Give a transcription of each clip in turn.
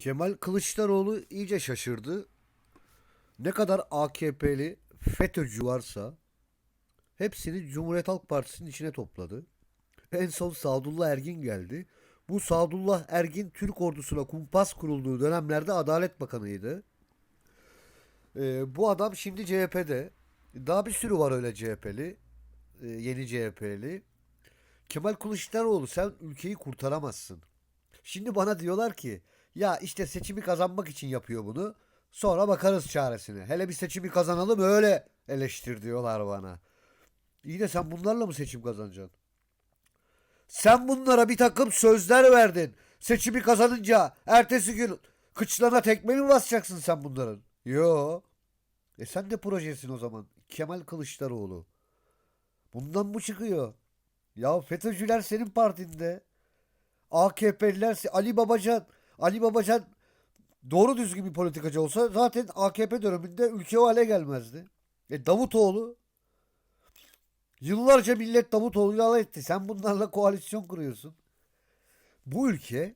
Kemal Kılıçdaroğlu iyice şaşırdı. Ne kadar AKP'li FETÖ'cü varsa hepsini Cumhuriyet Halk Partisi'nin içine topladı. En son Sadullah Ergin geldi. Bu Sadullah Ergin Türk ordusuna kumpas kurulduğu dönemlerde Adalet Bakanıydı. Ee, bu adam şimdi CHP'de. Daha bir sürü var öyle CHP'li. Ee, yeni CHP'li. Kemal Kılıçdaroğlu sen ülkeyi kurtaramazsın. Şimdi bana diyorlar ki ya işte seçimi kazanmak için yapıyor bunu. Sonra bakarız çaresine. Hele bir seçimi kazanalım öyle eleştir diyorlar bana. İyi de sen bunlarla mı seçim kazanacaksın? Sen bunlara bir takım sözler verdin. Seçimi kazanınca ertesi gün kıçlarına tekme mi basacaksın sen bunların? Yo. E sen de projesin o zaman. Kemal Kılıçdaroğlu. Bundan mı çıkıyor? Ya FETÖ'cüler senin partinde. AKP'liler Ali Babacan. Ali Babacan doğru düzgün bir politikacı olsa zaten AKP döneminde ülke o hale gelmezdi. E Davutoğlu yıllarca millet Davutoğlu'yla alay etti. Sen bunlarla koalisyon kuruyorsun. Bu ülke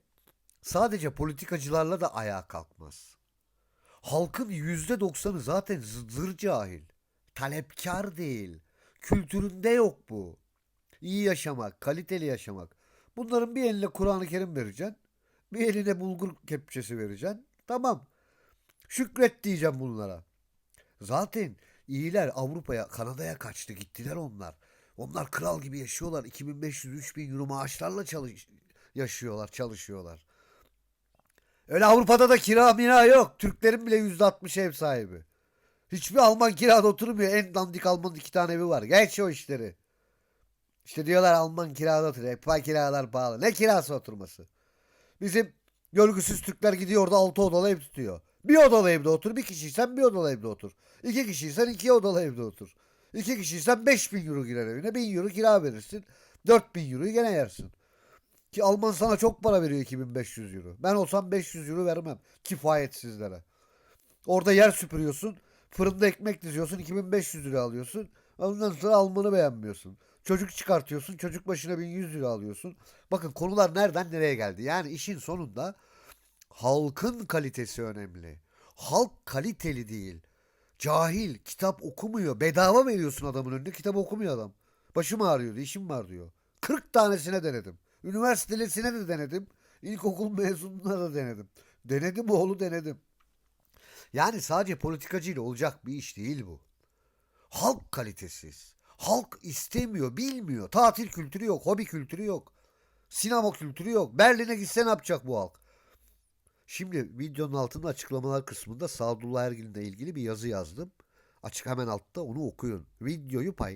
sadece politikacılarla da ayağa kalkmaz. Halkın yüzde doksanı zaten zır cahil. Talepkar değil. Kültüründe yok bu. İyi yaşamak, kaliteli yaşamak. Bunların bir eline Kur'an-ı Kerim vereceksin. Bir eline bulgur kepçesi vereceksin. Tamam. Şükret diyeceğim bunlara. Zaten iyiler Avrupa'ya, Kanada'ya kaçtı gittiler onlar. Onlar kral gibi yaşıyorlar. 2500-3000 euro maaşlarla çalış yaşıyorlar, çalışıyorlar. Öyle Avrupa'da da kira mira yok. Türklerin bile %60 ev sahibi. Hiçbir Alman kirada oturmuyor. En dandik Alman'ın iki tane evi var. Geç o işleri. İşte diyorlar Alman kirada oturuyor. Hep kiralar pahalı. Ne kirası oturması? Bizim görgüsüz Türkler gidiyor orada altı odalı ev tutuyor. Bir odalı evde otur. Bir kişiysen bir odalı evde otur. İki kişiysen iki odalı evde otur. İki kişiysen 5000 euro girer evine. 1000 euro kira verirsin. 4000 euroyu gene yersin. Ki Alman sana çok para veriyor 2500 euro. Ben olsam 500 euro vermem. Kifayetsizlere. Orada yer süpürüyorsun. Fırında ekmek diziyorsun. 2500 lira alıyorsun. Ondan sonra Alman'ı beğenmiyorsun. Çocuk çıkartıyorsun. Çocuk başına 1100 lira alıyorsun. Bakın konular nereden nereye geldi. Yani işin sonunda halkın kalitesi önemli. Halk kaliteli değil. Cahil, kitap okumuyor. Bedava veriyorsun adamın önüne. Kitap okumuyor adam. Başım ağrıyor, işim var diyor. 40 tanesine denedim. Üniversitelisine de denedim. İlkokul mezununa da denedim. Denedim oğlu denedim. Yani sadece politikacıyla olacak bir iş değil bu. Halk kalitesiz. Halk istemiyor, bilmiyor. Tatil kültürü yok, hobi kültürü yok. Sinema kültürü yok. Berlin'e gitse ne yapacak bu halk? Şimdi videonun altında açıklamalar kısmında Sadullah Ergin'le ilgili bir yazı yazdım. Açık hemen altta onu okuyun. Videoyu pay